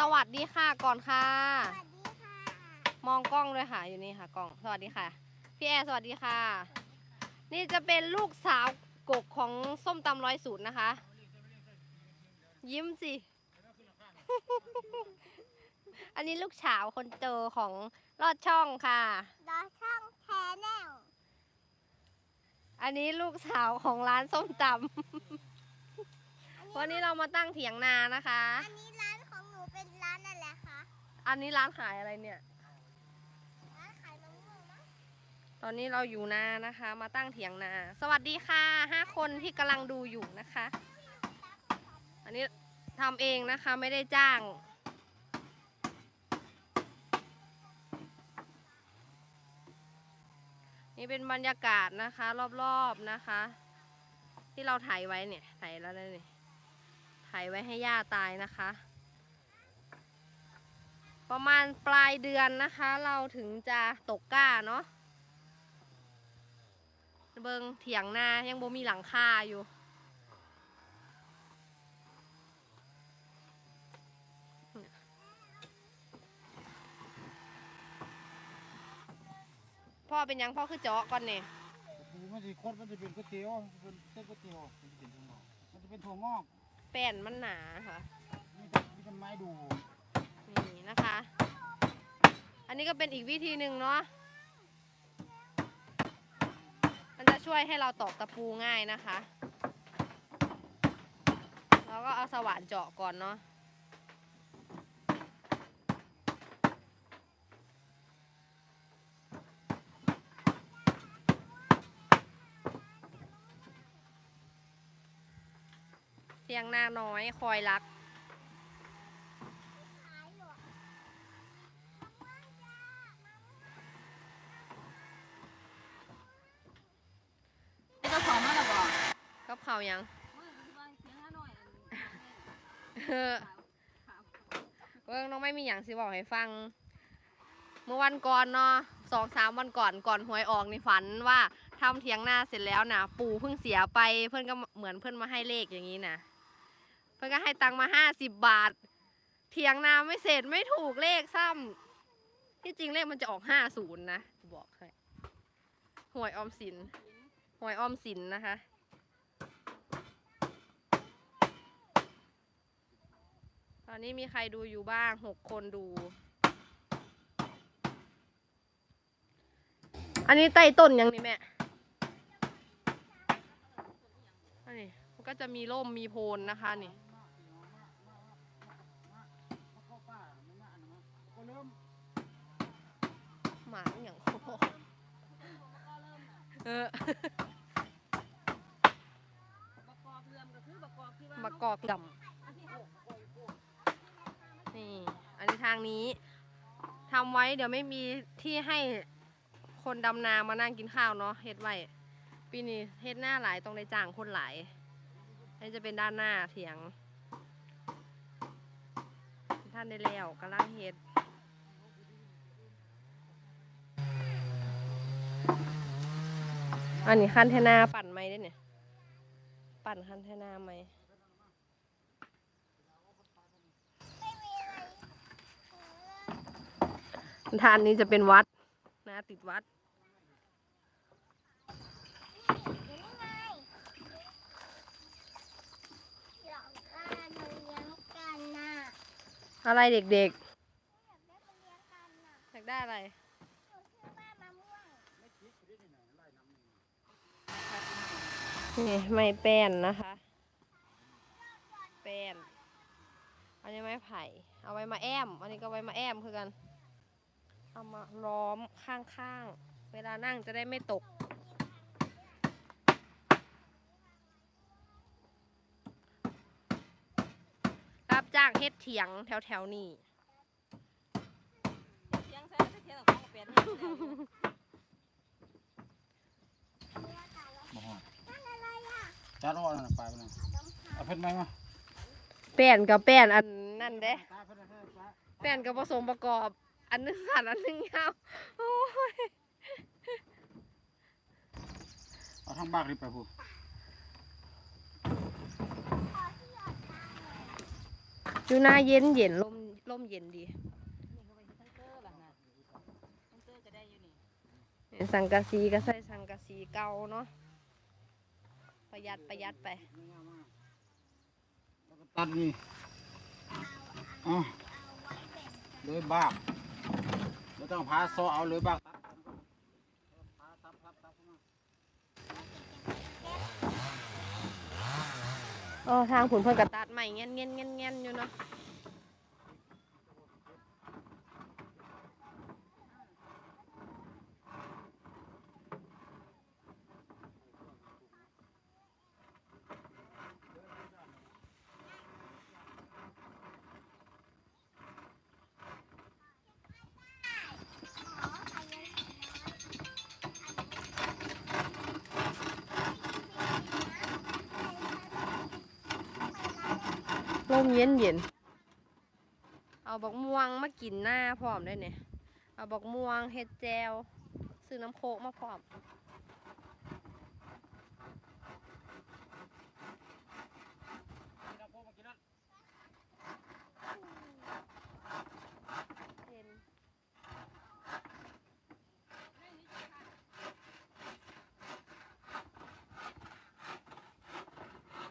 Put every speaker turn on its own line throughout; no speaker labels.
สวัสดีค่ะก่อนค่ะ
สวัสดีค่ะ
มองกล้องด้วยค่ะ อยู่นี่ค่ะกล้อง สวัสดีค่ะ พี่แอร์สวัสดีค่ะ นี่จะเป็นลูกสาวกกของส้มตำร้อยสูตรนะคะ ยิ้มสิ อันนี้ลูกสาวคนโตของลอดช่องค่ะ
ดอช่องแชนแนล
อันนี้ลูกสาวของร้านส้มตำวันนี้เรามาตั้งเถียงนานะคะ
อันนี้ร้านของห นูเป็นร้านอะไรคะ
อันนี้ร้านขายอะไรเนี่ย
ร้านขายมะม่วงมั้ง
ตอนนี้เราอยู่นานะคะ มาตั้งเถียงนา สวัสดีค่ะห้าคนที่กำลังดูอยู่นะคะ อันนี้ทำเองนะคะไม่ได้จ้าง นี่เป็นบรรยากาศนะคะ รอบๆนะคะ ที่เราถ่ายไว้เนี่ยถ่ายแล้วเนี่ยถ่ายไว้ให้ย่าตายนะคะ ประมาณปลายเดือนนะคะ เราถึงจะตกก้าเนาะเบิงเถียงนายังบ่มีหลังคาอยู่พ่อเป็นหยังพ่อคือเจาะก่อนเนี่ย
มันจะคดมันจะเป็นก๋วยเตี๋ยวมันจะเป็นเส้นก๋วยเตี๋ยวมันจะเป็นถั่วงอกมันจะเป็นถั่วงอก
แป้นมันหนาค่ะ
มีแต่มีแต่ไม้ดู
นะคะ อันนี้ก็เป็นอีกวิธีหนึ่งเนาะ มันจะช่วยให้เราตอกตะปูง่ายนะคะเราก็เอาสว่านเจาะก่อนเนาะเทียงหน้าน้อยคอยรัก
ขายหรอ
เจ้าของมาแล้วบอก
กับเขาวยัง
มือที่บ้านเสียงห้าหน่อยอันนี้
เออเบิ่งน้องไม่มีอย่างสิบอกให้ฟัง เมื่อวันก่อนเนาะสองสามวันก่อนก่อนหวยออกในฝันว่าทำเถียงนาเสร็จแล้วนะปู่เพิ่งเสียไปเพื่อนก็เหมือนเพื่อนมาให้เลขอย่างนี้นะเพื่อนก็ให้ตังค์มาห้าสิบบาทเถียงนาไม่เสร็จไม่ถูกเลขซ้ำที่จริงเลขมันจะออกห้าศูนย์นะบอกให้หวยออมสินหวยออมสินนะคะ อนนี้มีใครดูอยู่บ้างหกคนดู อันนี้ใต้ต้นยังนี่แม่อันนี้มันก็จะมีร่มมีโพนนะคะนี่
มาเข้าป่ามันมาอันนั้นมาก็เริ่ม
หมาอย่างโคเออ
ประกอบเรือมก็คือประกอบที่ว่า
มากอกด
อันที่หกำ
นี่ อันนี้ทางนี้ทำไว้เดี๋ยวไม่มีที่ให้คนดำนามานั่งกินข้าวเนาะเฮ็ดไว้ปีนี้เฮ็ดหน้าหลายต้องได้จ้างคนหลายอันนี้จะเป็นด้านหน้าเถียง ท่านได้แล้วกำลังเฮ็ดอันนี้คันเทนาปั่นไหมได้เนี่ย ปั่นคันเทนาไหม
มีอะไร
ทานนี้จะเป็นวัดนะติดวัด
อะ
ไรเด็กๆอยากได้อะไร
นี่
ไม้แป้นนะคะ แป้น อันนี้ไม้ไผ่ เอาไว้มาแอม อันนี้ก็ไว้มาแอมคือกัน เอามาล้อมข้างๆ เวลานั่งจะได้ไม่ตก รับจ้างเฮ็ดเถียงแถวๆนี้
เสียงแซ่เสียงของเป็ดนี่
มาหอด
นั่นอะไรอะ
จ้ารอดนะไปไปเลยเอาเพิ่นไปมา
แป้นกับแป้นอันนั่นเด้ แป้นกับผสมประกอบ อันหนึงสั้นอันหนึงยาวโอ้ย
เอาทางบ้านรีบไปพูด
อยู่หน้าเย็นเย็นลมลมเย็นดี
นี่เขาไปที่ทั้งเตอร์ล่ะนะทั้งเตอร์ก็ได้อยู่นี่
เนี่ยสังกะสีก็ใส่สังกะสีเก่าเนาะประหยัดประหยัดไป
แล้วก็ตัดนี่อ๋อเลยบากไม่ ต้องพาซอเอาเลยบากตัดพาทับทับทับเข้ามา
อ๋อทางผุนเพิ่นกระตัดใหม่เงี้ยนเงี้ยนเงี้ยนเงี้ยนอยู่เนาะ ลมเย็นเย็น เอาบักม่วงมากินหน้าพร้อมได้เนี่ย เอาบักม่วงเฮ็ดแจวซื้อน้ำโคกมาพร้อม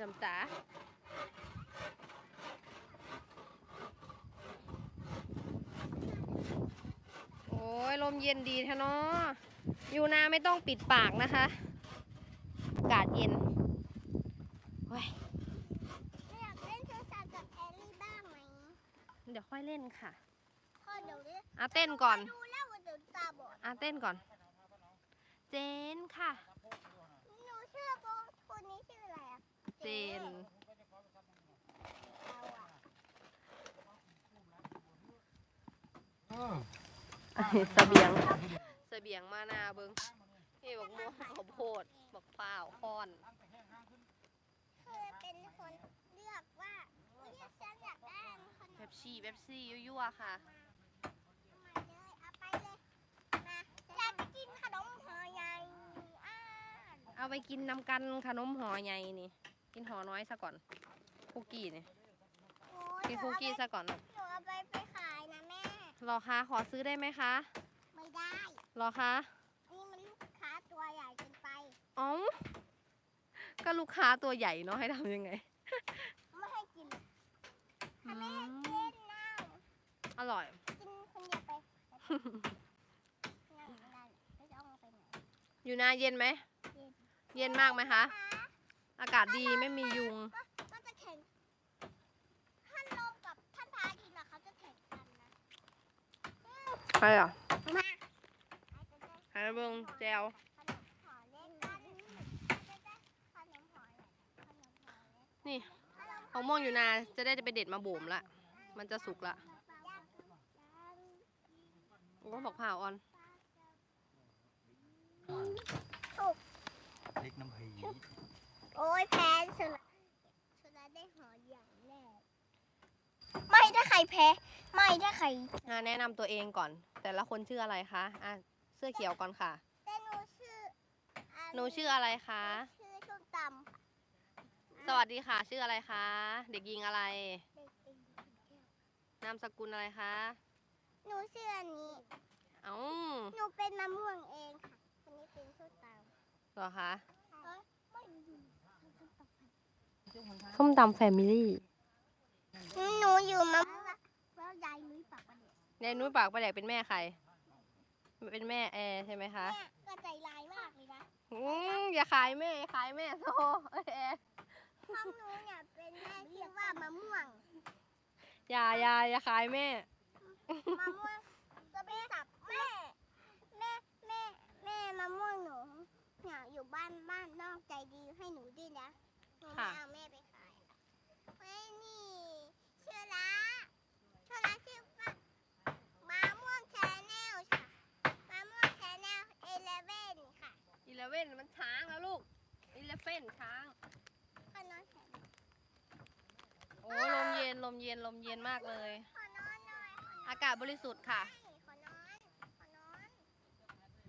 น้ำตา ยลมเย็นดีแท้เนาะอยู่นาไม่ต้องปิดปากนะคะ อากาศเย็นเฮ้ย
อยากเล่นโทรศัพท์กับแอลลี่บ้างไหม
เดี๋ยวค่อยเล่นค่ะ
พ่อเดี๋ยวนี้
อะเต้นก่อน
ดูแล้วว่าเดี๋ยวตาบอด
อะเต้นก่อน เจนค่ะ
หนูชื่อโบคนนี้ชื่ออะไรอะ
เจน
เราอะ
เออ
อันนี้ เสบียงเสบียงมานาเบิงนี่บอกม่วงข้าวโพดบอกเปล่าวค้อน
เคยเป็นคนเลือกว่าเลือกฉันอยากได้ขน
เบ
ม
ปซี่เบปซี่ยั่วๆค่ะ
มาเลยเอาไปเลยมาอยากกินขนมห่อใหญ่อ่า
เอาไปกินนำกันขนมห่อใหญ่นี่ กินห่อน้อยซะก่อนคุกกี้นี่
โอ้ย
กินคุกกี้ซะก่อน
หนูเอาไปไปขายนะ แม่
รอคะขอซื้อได้ไหมคะ
ไม่ได้
รอคะ
นี่มันลูกค้าตัวใหญ่เกินไป
อ๋อก็ลูกค้าตัวใหญ่เนาะให้ทำยังไง
ไม่ให้กิน
อื
ถ้าแม่
ม
เล่นเน่า
อร่อย
กินคนเดียวไปนั่งได้ไม่ต้องเอาไปไหน
อยู่นาเย็นไหม
เย็น
เย็นมากไหมคะ อากาศดีไม่มียุง
ก็จะแข่งท่านลมกับท่านพาดินอะเขาจะแข่งกันนะ
ใครอะ
มา
ใครเบิงแจว
ขนมห่อเล่นกันจะได้ขนมห่อเล่นขนมห่อเล่น
นี่
ขนม
ของม่วงอยู่นาจะได้ไปเด็ดมาบ่มละ มันจะสุกละโอ้บอกผ่าอ่อน
เล็กน้ำผี
โอ้ยแพ้สุดสุดาได้ห่ออย่างแน่ ไม่ถ้าใครแพ้ ไม่ถ้าใคร
อะแนะนำตัวเองก่อน แต่ละคนชื่ออะไรคะอะเสื้อเขียวก่อนค่ะ
แต่หนูชื่ออั
หนูชื่ออะไรคะ
ชื่อส้มตำ
สวัสดีค่ะ ชื่ออะไรคะ เด็กหญิงอะไร
เด็กติ่ง
นามสกุลอะไรคะ
หนูชื่ออันนี้
เอ้า
หนูเป็นมะม่วงเองค่ะคนนี้เป็นส้มตำ
เหรอคะ
เอ้ยไม่อยู่ส้มตำ
ส้มตำแฟมิลี่
หนู อยู่มะม่วงแล้วยายนุ้ยปากประเดี๋ยวยา
ยนุ้ยปากประแดกเป็นแม่ใคร เป็นแม่แอร์ใช่ไหมคะ
แม่ก็ใจร้ายมากเลยนะ
อืมอย่าขายแม่อย่าขายแม่โซเอ้ยแอร์
ห้องหนูเนี่ยเป็นแม่ชื่อว่ามะม่วง
อย่าอย่าอย่าขายแม่
มะม่วงจะไปสับแม่ แม่แม่แม่มะม่วงหนูเนี่ยอยู่บ้านบ้านนอกใจดีให้หนูด้วยนะหนูไม่
ค่ะ
เอาแม่ไปขายเฮ้ยนี่ชื่อละชื่อละชื่อว่ามะม่วงชาแนลค่ะมะม่วงชาแนลเอเลเว่นค่ะ
อีเลเว่นมันช้าง แล้วลูกอีเลเว่นช้าง
ขอนอนแถม
โอ้ลมเย็นลมเย็นลมเย็นมากเลย
ขอนอนหน่อยขอนอน
อากาศบริสุทธิ์ค่ะ
ขอนอนขอนอน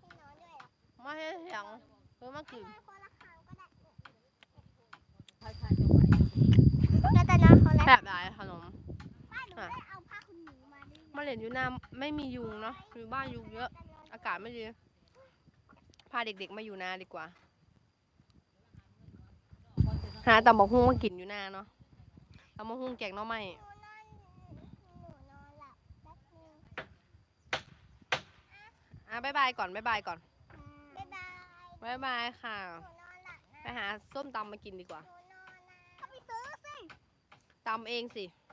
ให้นอนด้วยเหรอ
ไม่ให้เสียงเพิ่มมากขึ้น
นอนคนละครั้งก็ได้
ใครๆจะไป
ก็จะนอนคนละ
แบบไหนขนม
บ้านหนูไม่เอาผ้าคุณหนูมา
เล่นอยู่น้ำไม่มียุงเนาะอยู่บ้านยุงเยอะ อากาศไม่ดี พาเด็กๆมาอยู่นาดีกว่า หาตำบักหุ่งมากินอยู่นาเนาะตำบักหุ่งแกงหน่อไม้
หนูนอนหนูนอนหลับแป๊บนึง
อะบ๊ายบายก่อนบ๊ายบายก่อน
บ๊ายบาย
บ๊ายบายค่ะ
หนูนอนหลับนะ
ไปหาส้มตำมากินดีกว่า
หนูนอนนะเขาไปซื้อสิ
ตำเองสิ
ห